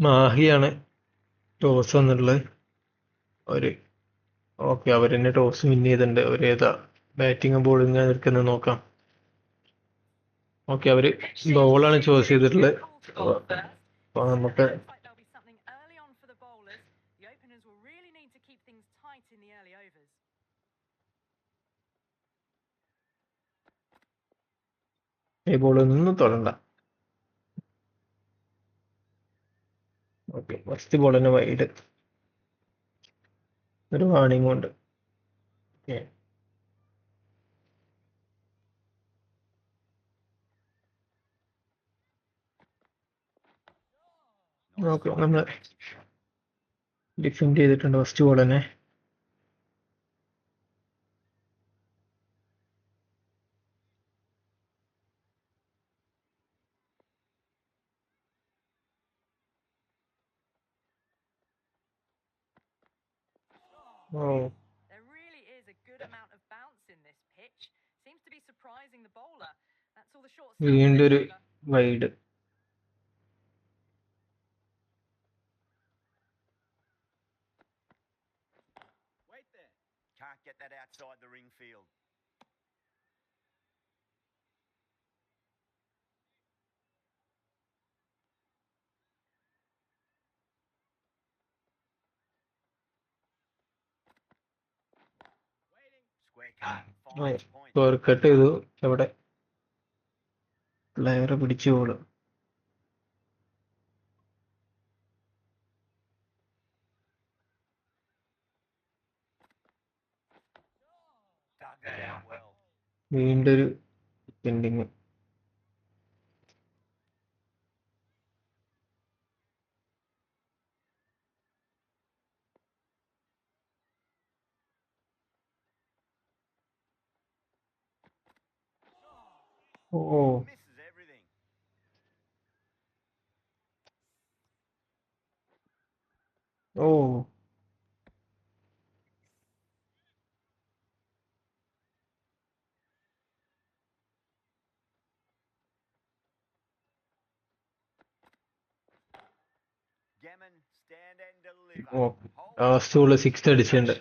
മാഹിയാണ് toss വന്നിട്ടുള്ളത്. അവർ okay അവർ തന്നെ toss win ചെയ്തിട്ടുണ്ട്. അവർ ഏതാ ബാറ്റിംഗ് ബോളിംഗ് നിൽക്കുന്നത് നോക്കാം. ഓക്കെ അവർ ബോളാണ് ചോസ് ചെയ്തിട്ടുള്ളത്. അപ്പോൾ നമുക്ക് ഈ like there'll be okay first ബോളിന് wide ഒരു വാണിംഗ് ഉണ്ട്. ഓക്കെ ഓക്കെ നമ്മൾ ഡിഫെൻഡ് ചെയ്തിട്ടുണ്ട് first ball Oh There really is a good amount of bounce in this pitch. Seems to be surprising the bowler. That's all the short stuff for വീണ്ടും this ഒരു over. Wide Cut ചെയ്തു. എവിടെ? Player പിടിച്ചു ball Dug that out well. വീണ്ടും ഒരു pending ഓ Misses everything. ഓ Gammon, stand and deliver. ഓ Hold ലാസ്റ്റ് ബോൾ സിക്സ് അടിച്ചിട്ടുണ്ട്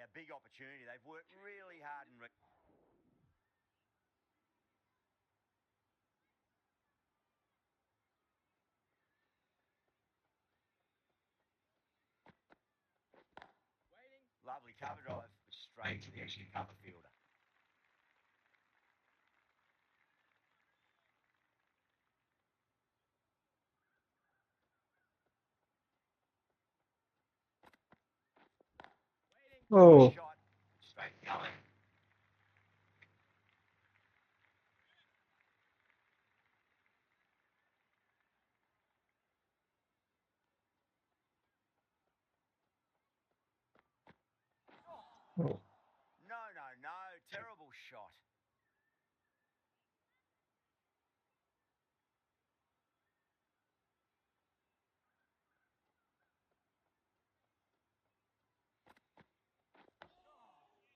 Yeah, big opportunity. They've worked really hard and. Re- Lovely cover drive, but straight to the extra cover fielder. ഓ Shot. Straight going. ഓ No, no, no. Terrible shot.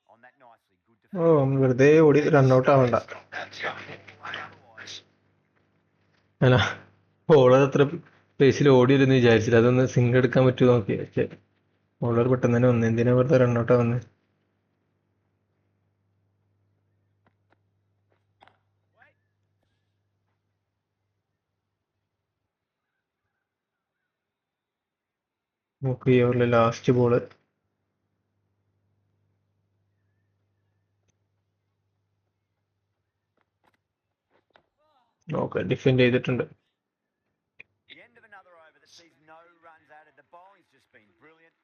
On that nicely. Good ഓ. വെറുതെ ഓടി run out ആവണ്ട. അല്ല bowler അത്ര പേസിൽ ഓടി വരുമെന്ന് വിചാരിച്ചില്ല. അതൊന്ന് സിംഗിൾ എടുക്കാൻ പറ്റുമോ നോക്കി പക്ഷേ ബോളർ പെട്ടെന്ന് തന്നെ വന്നു. എന്തിനാ വെറുതെ റണ്ണൗട്ട് ആവുന്നത്. നോക്കി ഓവറിലെ last ball just been brilliant.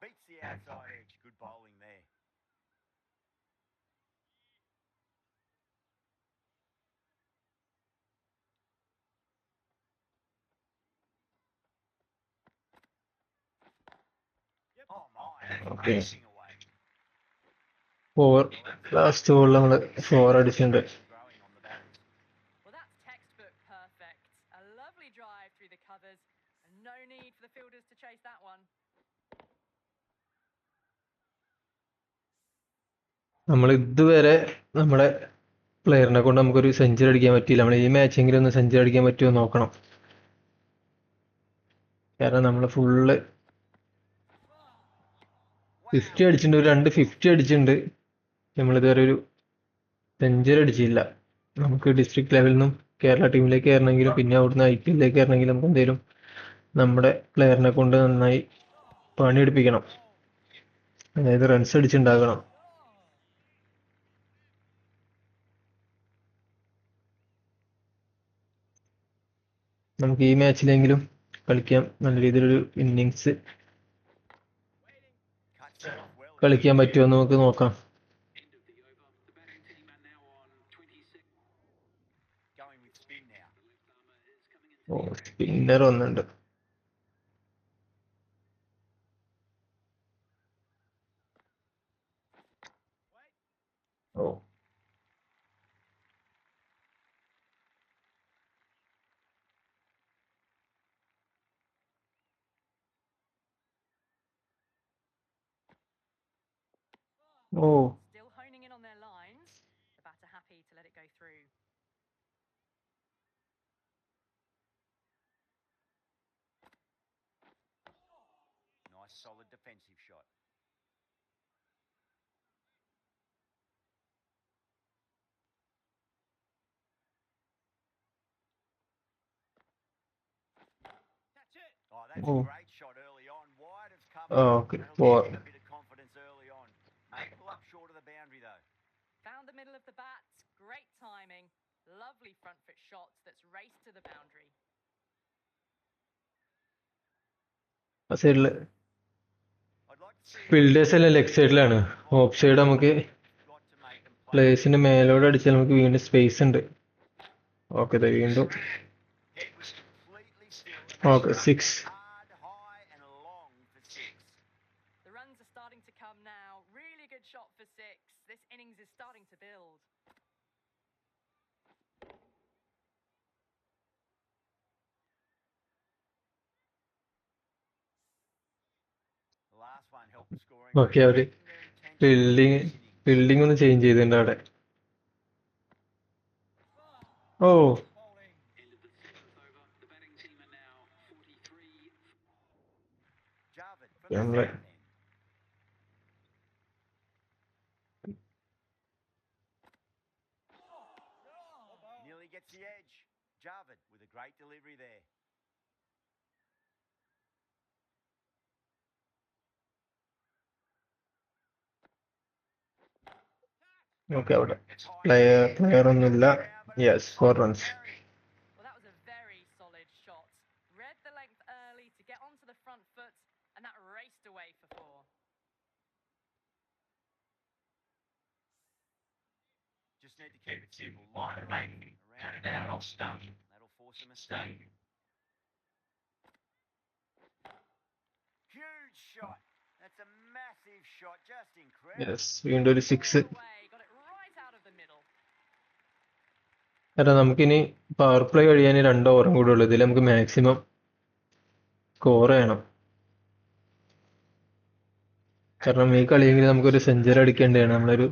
Beats the outside edge. Good bowling there. For four last to നമ്മൾ ഫോർ one. നമ്മൾ ഇതുവരെ നമ്മുടെ പ്ലെയറിനെ കൊണ്ട് നമുക്കൊരു സെഞ്ചുറി അടിക്കാൻ പറ്റിയില്ല. നമ്മൾ ഈ മാച്ചെങ്കിലും ഒന്ന് സെഞ്ചുറി അടിക്കാൻ പറ്റുമോ നോക്കണം. കാരണം നമ്മൾ ഫുള്ള് ഫിഫ്റ്റി അടിച്ചിട്ടുണ്ട് ഒരു രണ്ട് ഫിഫ്റ്റി അടിച്ചിട്ടുണ്ട്. നമ്മളിതുവരെ ഒരു സെഞ്ചുറി അടിച്ചില്ല. നമുക്ക് ഡിസ്ട്രിക്ട് ലെവലിൽ നിന്നും കേരള ടീമിലേക്ക് കയറണമെങ്കിലും പിന്നെ അവിടുന്ന് ഐ പി എല്ലിലേക്ക് കയറണമെങ്കിലും നമുക്ക് എന്തെങ്കിലും നമ്മുടെ പ്ലെയറിനെ കൊണ്ട് നന്നായി പണിയെടുപ്പിക്കണം. അതായത് റൺസ് അടിച്ചുണ്ടാകണം. നമുക്ക് ഈ മാച്ചിലെങ്കിലും കളിക്കാം. നല്ല രീതിയിലൊരു ഇന്നിങ്സ് കളിക്കാൻ പറ്റുമോ എന്ന് നമുക്ക് നോക്കാം. ഓ സ്പിന്നർ ഒന്നുണ്ട് ഓ ഓ Still honing in on their lines. The batter happy to let it go through. Nice solid defensive shot. Oh, that's Oh. a great shot oh, fielders എല്ലാം ലെഗ് സൈഡിലാണ് ഓഫ് സൈഡ് നമുക്ക്. പ്ലേസിന്റെ മേലോട് അടിച്ചാൽ നമുക്ക് വീണ്ടും സ്പേസ് ഉണ്ട്. ഓക്കെ വീണ്ടും. Okay six Rate. അവർ innings. ഫീൽഡിംഗ് ഒന്ന് ചേഞ്ച് ചെയ്തിട്ടുണ്ട് അവിടെ ഓ Jarvid and down off stump. That'll force a mistake. Huge shot. That's a massive shot. Just incredible. Yes വീണ്ടും ഒരു സിക്സ് കാരണം നമുക്കിനി പവർ പ്ലേ കഴിയാൻ രണ്ട് ഓവറും കൂടെ ഉള്ളൂ ഇതിൽ നമുക്ക് മാക്സിമം സ്കോർ ചെയ്യണം കാരണം ഈ കളിയെങ്കിലും നമുക്കൊരു സെഞ്ചുറി അടിക്കേണ്ടതാണ് നമ്മളൊരു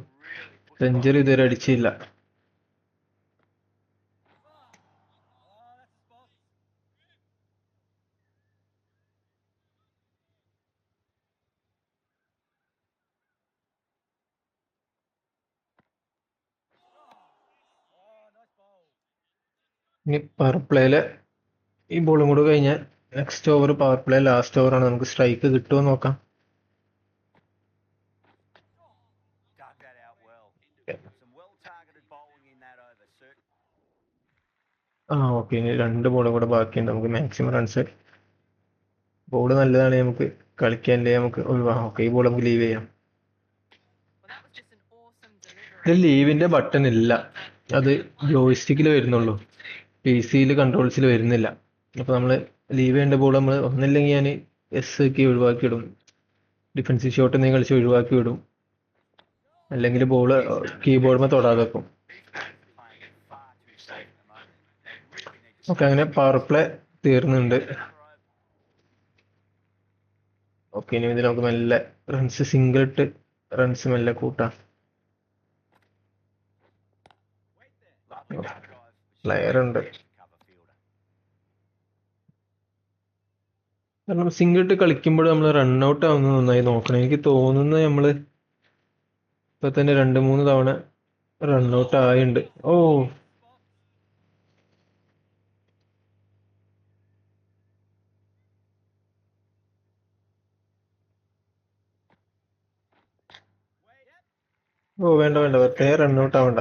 സെഞ്ചുറി ഇതുവരെ അടിച്ചില്ല. ഇനി പവർ പ്ലേയിൽ ഈ ബോളും കൂടെ കഴിഞ്ഞാൽ next over power play last ഓവറാണ് നമുക്ക് സ്ട്രൈക്ക് കിട്ടുമോ നോക്കാം. ആ ഓക്കെ ഇനി രണ്ട് ബോളും കൂടെ ബാക്കിയുണ്ട്. നമുക്ക് മാക്സിമം റൺസ് ബോൾ നല്ലതാണ് നമുക്ക് കളിക്കാനില്ലേ നമുക്ക്. ഒഴിവാക്കാം ഓക്കെ ഈ ബോൾ നമുക്ക് ലീവ് ചെയ്യാം. ഇത് ലീവിന്റെ ബട്ടൺ ഇല്ല. അത് ജോയിസ്റ്റിക്കിൽ വരുന്നുള്ളൂ. പി സിയിൽ കൺട്രോൾസിൽ വരുന്നില്ല. അപ്പോൾ നമ്മൾ ലീവ് ചെയ്യേണ്ട ബോൾ നമ്മൾ ഒന്നില്ലെങ്കിൽ ഞാൻ എസ് ഒക്കെ ഒഴിവാക്കിയിടും. ഡിഫൻസീവ് ഷോട്ട് എന്തെങ്കിലും കളിച്ച് ഒഴിവാക്കി വിടും അല്ലെങ്കിൽ ബോൾ കീബോർഡിൽ തൊടാതെ വെക്കും. ഓക്കെ അങ്ങനെ പവർ പ്ലേ തീർന്നുണ്ട്. ഓക്കെ ഇനി ഇതിൽ നമുക്ക് മെല്ലെ റൺസ് സിംഗിൾ ഇട്ട് റൺസ് മെല്ലെ കൂട്ടാം. Player ഉണ്ട്. കാരണം സിംഗിൾ ഇട്ട് കളിക്കുമ്പോൾ നമ്മൾ റൺ ഔട്ട് ആവുന്നത് നന്നായി നോക്കണം. എനിക്ക് തോന്നുന്നത് നമ്മൾ ഇപ്പൊ തന്നെ രണ്ട് മൂന്ന് തവണ റൺ ഔട്ട് ആയിട്ടുണ്ട് ഓ. ഓ വേണ്ട വേണ്ട. വെറുതെ റൺ ഔട്ട് ആവണ്ട.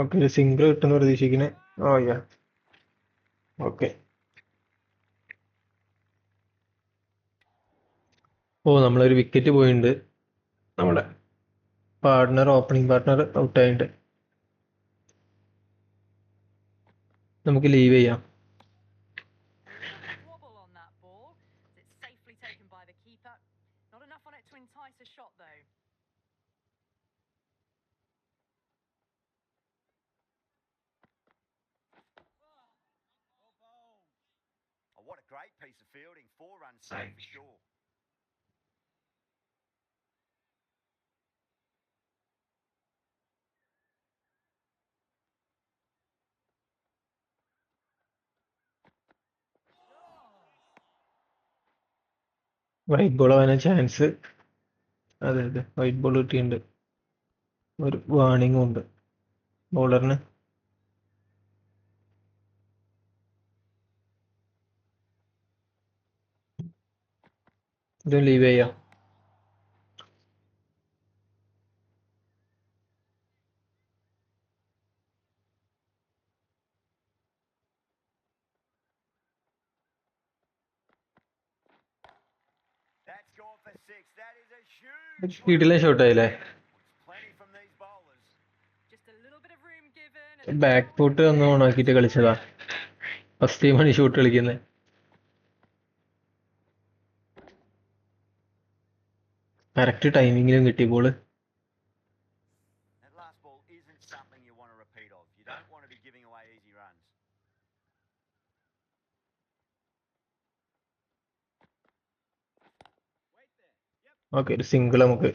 ഓക്കെ സിംഗിൾ കിട്ടുന്ന പ്രതീക്ഷിക്കണേ ഓ യാ ഓക്കെ. ഓ നമ്മളൊരു വിക്കറ്റ് പോയിട്ടുണ്ട് നമ്മുടെ പാർട്ട്ണർ ഓപ്പണിംഗ് പാർട്ട്ണർ ഔട്ട് ആയിട്ടുണ്ട് നമുക്ക് ലീവ് ചെയ്യാം. For sure. വൈറ്റ് ബോൾ ആവാൻ ചാൻസ് അതെ അതെ. വൈറ്റ് ബോൾ കിട്ടിയിട്ടുണ്ട്. ഒരു വാർണിംഗും ഉണ്ട്. ബോളറിന് a little bit of room given. Back foot ഒന്ന് ഓണാക്കിയിട്ട് കളിച്ചതാ ഫസ്റ്റ് ടൈമാണ് ഈ ഷൂട്ട് കളിക്കുന്നത് giving ടൈമിങ്ങിലും കിട്ടി ബോൾ ഓക്കെ ഒരു സിംഗിൾ നമുക്ക്.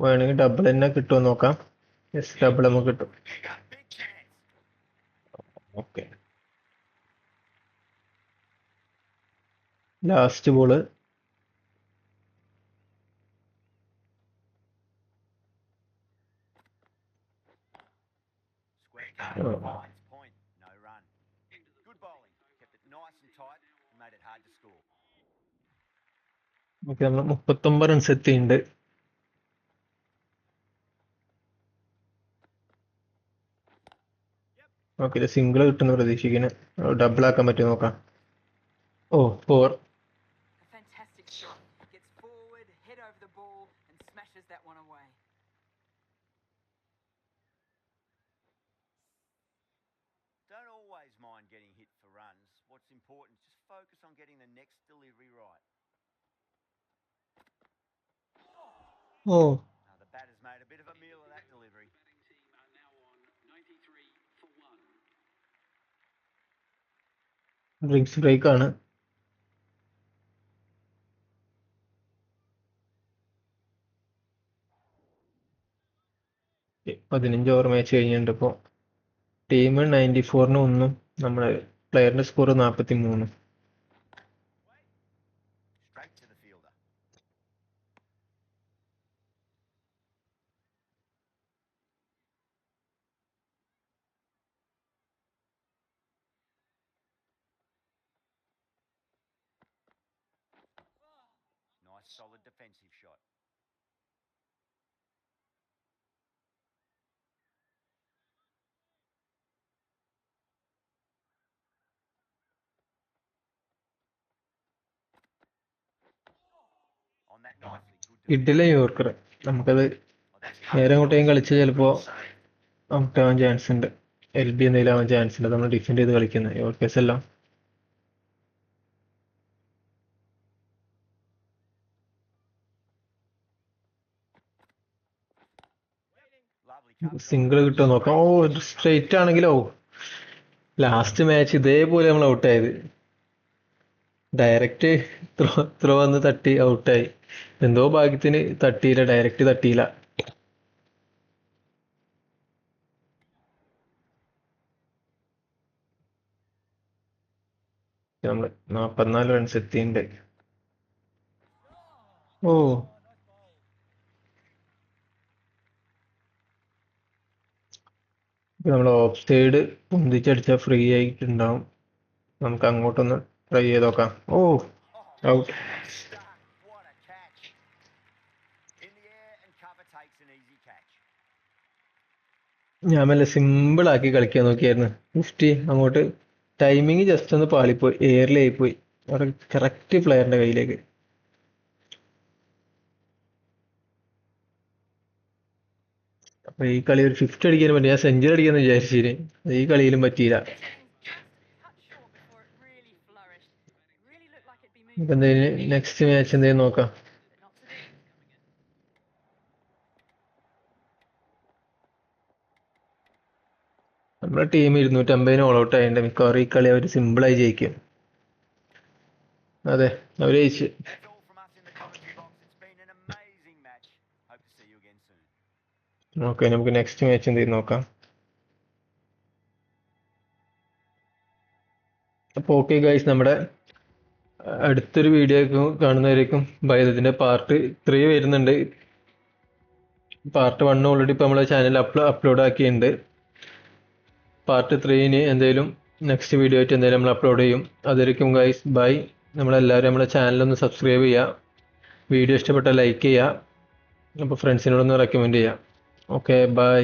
വേണമെങ്കിൽ ഡബിൾ തന്നെ കിട്ടുമോ നോക്കാം. യെസ് ഡബിൾ നമുക്ക് കിട്ടും. Okay last ball point. No run. Good bowling. Kept it nice and tight and made it hard to score. Okay നമ്മൾ മുപ്പത്തൊമ്പത് റൺസ് എത്തിയിട്ടുണ്ട് ഓക്കെ സിംഗിൾ കിട്ടുന്ന പ്രതീക്ഷിക്കുന്നു ഡബിൾ ആക്കാൻ പറ്റുമോ നോക്കാം ഓ ഫോർ delivery. ഡ്രിങ്ക്സ് ബ്രേക്ക് ആണ്. പതിനഞ്ച് ഓവർ മാച്ച് കഴിഞ്ഞിട്ടുണ്ട് ഇപ്പോൾ ടീം നയന്റി ഫോറിന് ഒന്നും നമ്മുടെ പ്ലെയറിന്റെ സ്കോർ നാൽപ്പത്തി മൂന്ന് Straight to the fielder. Nice, solid defensive shot. ഇഡിലെ യോർക്കർ നമുക്കത് defense. നേരെ അങ്ങോട്ടേക്കും കളിച്ച് ചിലപ്പോൾ ആവാൻ ചാൻസ് ഉണ്ട്. എൽ ബി എന്തെങ്കിലും ആവാൻ ചാൻസ് ഉണ്ട്. നമ്മൾ ഡിഫെൻഡ് ചെയ്ത് കളിക്കുന്നത് യോർക്കേഴ്സ് എല്ലാം സിംഗിൾ കിട്ടുമോ നോക്കാം. ഓ സ്ട്രേറ്റ് ആണെങ്കിലോ? ലാസ്റ്റ് മാച്ച് ഇതേപോലെ നമ്മൾ ഔട്ടായത് ഡയറക്റ്റ് ത്രോ ത്രോ വന്ന് തട്ടി ഔട്ടായി എന്തോ ഭാഗ്യത്തിന് തട്ടിയില്ല ഡയറക്റ്റ് തട്ടിയില്ല. നമ്മൾ നാപ്പത്തിനാല് റൺസ് എത്തിയിട്ടുണ്ട്. ഓ. നമ്മൾ ഓഫ് സൈഡ് പൊന്തിച്ചടിച്ചാൽ ഫ്രീ ആയിട്ടുണ്ടാവും. നമുക്ക് അങ്ങോട്ടൊന്ന് ട്രൈ ചെയ്ത് നോക്കാം. ഓ. ഔട്ട്. ഞാൻ നല്ല സിമ്പിൾ ആക്കി കളിക്കാൻ നോക്കിയായിരുന്നു. ഫിഫ്റ്റി അങ്ങോട്ട് ടൈമിങ് ജസ്റ്റ് ഒന്ന് പാളിപ്പോയി. എയറിലായി പോയി അവിടെ കറക്റ്റ് പ്ലെയറിന്റെ കയ്യിലേക്ക്. അപ്പൊ ഈ കളി ഒരു ഫിഫ്റ്റ് അടിക്കാൻ പറ്റി. ഞാൻ സെഞ്ചുറി അടിക്കാന്ന് വിചാരിച്ചിന്. ഈ കളിയിലും പറ്റിയില്ല. എന്തെങ്കിലും നെക്സ്റ്റ് മാച്ച് എന്തെങ്കിലും നോക്കാം. നമ്മുടെ ടീം ഇരുന്നൂറ്റമ്പതിന് ഓൾ ഔട്ട് ആയിട്ടുണ്ട്. മിക്കവാറും ഈ കളി അവർ സിമ്പിളായി ജയിക്കും. അതെ അവർ ജയിച്ചു. ഓക്കെ നമുക്ക് നെക്സ്റ്റ് മാച്ച് എന്ത് നോക്കാം. അപ്പോൾ ഓക്കെ ഗൈസ് നമ്മുടെ അടുത്തൊരു വീഡിയോ കാണുന്നവരേക്കും ബൈദത്തിന്റെ പാർട്ട് ത്രീ വരുന്നുണ്ട്. പാർട്ട് വൺ ഓൾറെഡി ഇപ്പോൾ നമ്മളെ ചാനൽ അപ്ലോ അപ്ലോഡ് ആക്കിയിട്ടുണ്ട്. പാർട്ട് ത്രീന് എന്തെങ്കിലും നെക്സ്റ്റ് വീഡിയോ ആയിട്ട് എന്തെങ്കിലും നമ്മൾ അപ്ലോഡ് ചെയ്യും. അതായിരിക്കും ഗൈസ് ബൈ നമ്മളെല്ലാവരും നമ്മുടെ ചാനലൊന്ന് സബ്സ്ക്രൈബ് ചെയ്യുക വീഡിയോ ഇഷ്ടപ്പെട്ടാൽ ലൈക്ക് ചെയ്യുക അപ്പോൾ ഫ്രണ്ട്സിനോടൊന്ന് റെക്കമെൻഡ് ചെയ്യുക ഓക്കെ ബൈ